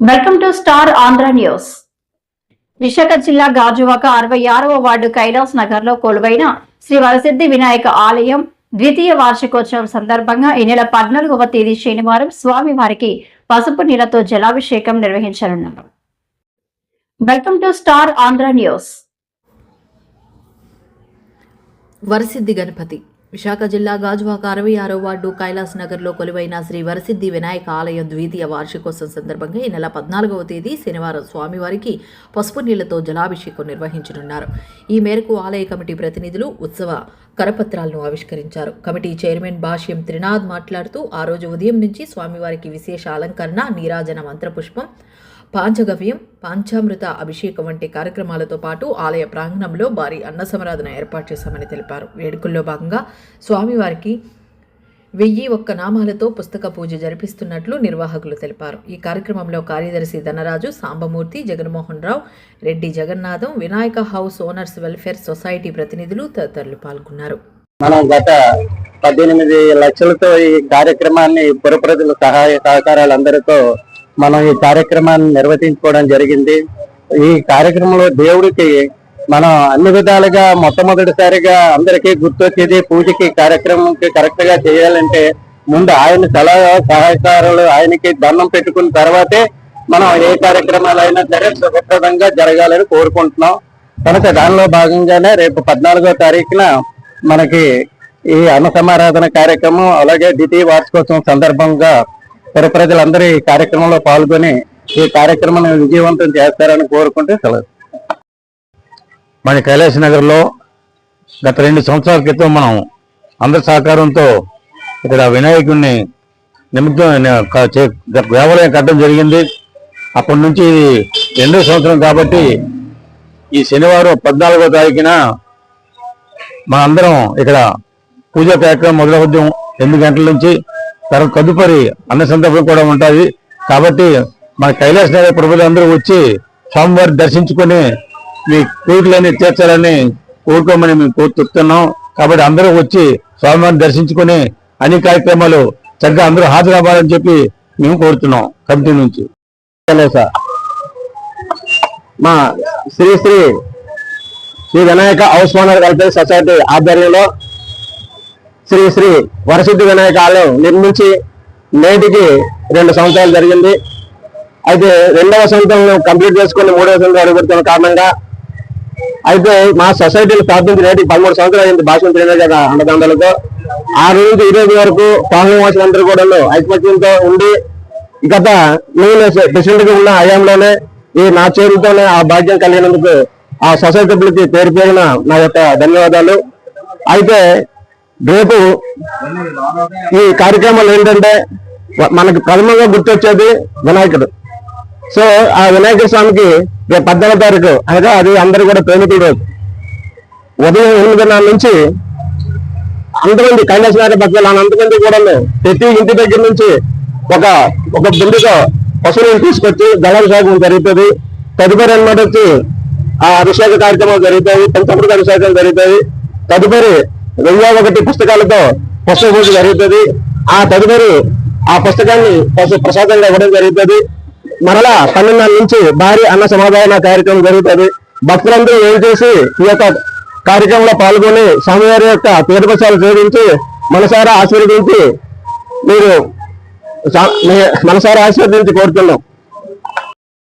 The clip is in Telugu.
Welcome to star Andhra news. Visakha జిల్లా గాజువాక అరవై ఆరవ వార్డు కైలాస్ నగర్లో కొలువైన శ్రీ వరసిద్ధి వినాయక ఆలయం ద్వితీయ వార్షికోత్సవం సందర్భంగా ఈ నెల పద్నాలుగవ తేదీ శనివారం స్వామి వారికి పసుపు నీళ్ళతో జలాభిషేకం నిర్వహించనున్నారు welcome to star Andhra news. Varasiddhi Ganapati Visakha జిల్లా గాజువాక అరవై ఆరో వార్డు కైలాస్ నగర్లో కొలువైన శ్రీ వరసిద్ధి వినాయక ఆలయం ద్వితీయ వార్షికోత్సవం సందర్భంగా ఈ నెల పద్నాలుగవ తేదీ శనివారం స్వామివారికి పసుపు నీళ్ళతో జలాభిషేకం నిర్వహించనున్నారు. ఈ మేరకు ఆలయ కమిటీ ప్రతినిధులు ఉత్సవ కరపత్రాలను ఆవిష్కరించారు. కమిటీ చైర్మన్ భాష్యం త్రినాథ్ మాట్లాడుతూ ఆ రోజు ఉదయం నుంచి స్వామివారికి విశేష అలంకరణ నీరాజన మంత్రపుష్పం పాంచగవ్యం పాంచామృత అభిషేకం వంటి కార్యక్రమాలతో పాటు ఆలయ ప్రాంగణంలో భారీ అన్న సమరాధన ఏర్పాటు చేశామని తెలిపారు. వేడుకల్లో భాగంగా స్వామివారికి వెయ్యి ఒక్క నామాలతో పుస్తక పూజ జరిపిస్తున్నట్లు నిర్వాహకులు తెలిపారు. ఈ కార్యక్రమంలో కార్యదర్శి Dhanaraju Sambamurthy Jaganmohan Rao Reddy Jagannatham Vinayaka house owners welfare society ప్రతినిధులు తదితరులు పాల్గొన్నారు. మనం గత పద్దెనిమిది లక్షలతో ఈ కార్యక్రమాన్ని పురప్రజల సహాయ సహకారాలందరితో మనం ఈ కార్యక్రమాన్ని నిర్వహించుకోవడం జరిగింది. ఈ కార్యక్రమంలో దేవుడికి మనం అన్ని విధాలుగా మొట్టమొదటిసారిగా అందరికీ గుర్తొచ్చేది పూజకి కార్యక్రమంకి కరెక్ట్గా చేయాలంటే ముందు ఆయన సలహా సహకారాలు ఆయనకి దండం పెట్టుకున్న తర్వాతే మనం ఏ కార్యక్రమాలు అయినా సరే సుఖప్రదంగా జరగాలని కోరుకుంటున్నాం. కనుక దానిలో భాగంగానే రేపు పద్నాలుగో తారీఖున మనకి ఈ అన్న సమారాధన కార్యక్రమం అలాగే ద్వితీయ వార్షికోత్సవం సందర్భంగా పుర ప్రజలందరూ ఈ కార్యక్రమంలో పాల్గొని ఈ కార్యక్రమాన్ని విజయవంతం చేస్తారని కోరుకుంటే సెలవు. మన కైలాస నగర్లో గత రెండు సంవత్సరాల క్రితం మనం అందరి సహకారంతో ఇక్కడ వినాయకుడిని నిమిత్తం దేవాలయం కట్టడం జరిగింది. అప్పటి నుంచి ఇది రెండో సంవత్సరం కాబట్టి ఈ శనివారం పద్నాలుగో తారీఖున మనందరం ఇక్కడ పూజా కార్యక్రమం మొదలవుద్దాం. ఎనిమిది గంటల నుంచి తర్వాత తదుపరి అన్న సందర్భం కూడా ఉంటుంది. కాబట్టి మన కైలాస నగర ప్రభులు అందరూ వచ్చి స్వామివారి దర్శించుకొని మీ కోరికలన్నీ తీర్చాలని కోరుకోమని మేము కోరుతున్నాం. కాబట్టి అందరూ వచ్చి స్వామివారిని దర్శించుకొని అన్ని కార్యక్రమాలు చక్కగా అందరూ హాజరవ్వాలని చెప్పి మేము కోరుతున్నాం కమిటీ నుంచి. మా Shri Shri Shri Vinayaka house owner welfare society ఆధ్వర్యంలో శ్రీ శ్రీ వరసిద్ధి వినాయక ఆలయం నిర్మించి నేటికి రెండు సంవత్సరాలు జరిగింది. అయితే రెండవ సంవత్సరం కంప్లీట్ చేసుకుని మూడవ సంవత్సరం అడుగుతున్న కారణంగా అయితే మా సొసైటీని స్థాపించి నేటికి పదమూడు సంవత్సరాలు అయింది భాషను తిరిగే కదా అండదండలతో ఆ రోజు ఈ రోజు వరకు పాలనవాసులందరూ కూడా ఐకమత్యంతో ఉండి గత నేను ప్రెసిడెంట్గా ఉన్న హయాంలోనే ఈ నా చేరుతోనే ఆ భాగ్యం కలిగినందుకు ఆ సొసైటీ పేరు పేరున నా యొక్క ధన్యవాదాలు. అయితే రేపు ఈ కార్యక్రమాలు ఏంటంటే మనకు ప్రథమంగా గుర్తొచ్చేది వినాయకుడు. సో ఆ వినాయక స్వామికి రేపు పద్నాలుగో తారీఖు అనగా అది అందరూ కూడా ప్రేమికుల రోజు. ఉదయం ఎనిమిదిన్నర నుంచి అంతమంది కైలాస నగర పక్కన అంతమంది కూడా ప్రతి ఇంటి దగ్గర నుంచి ఒక ఒక బిందుతో పశువులను తీసుకొచ్చి జలాభిషేకం జరుగుతుంది. తదుపరి అన్నమాట వచ్చి ఆ అభిషేక కార్యక్రమాలు జరుగుతాయి పంచమృత అభిషేకం జరుగుతాయి. తదుపరి వెయ్యి ఒకటి పుస్తకాలతో పుస్తక పూజ జరుగుతుంది. ఆ తదుపరి ఆ పుస్తకాన్ని పశు ప్రసాదంగా ఇవ్వడం జరుగుతుంది. మరలా పన్నెండున్నర నుంచి భారీ అన్న సమాధాన కార్యక్రమం జరుగుతుంది. భక్తులందరూ ఏం చేసి ఈ యొక్క కార్యక్రమంలో పాల్గొని స్వామివారి యొక్క తీర్థపక్షాలు సేవించి మనసారా ఆశీర్వదించి మీరు సా- మనసారా ఆశీర్వదించి కోరుతున్నాం.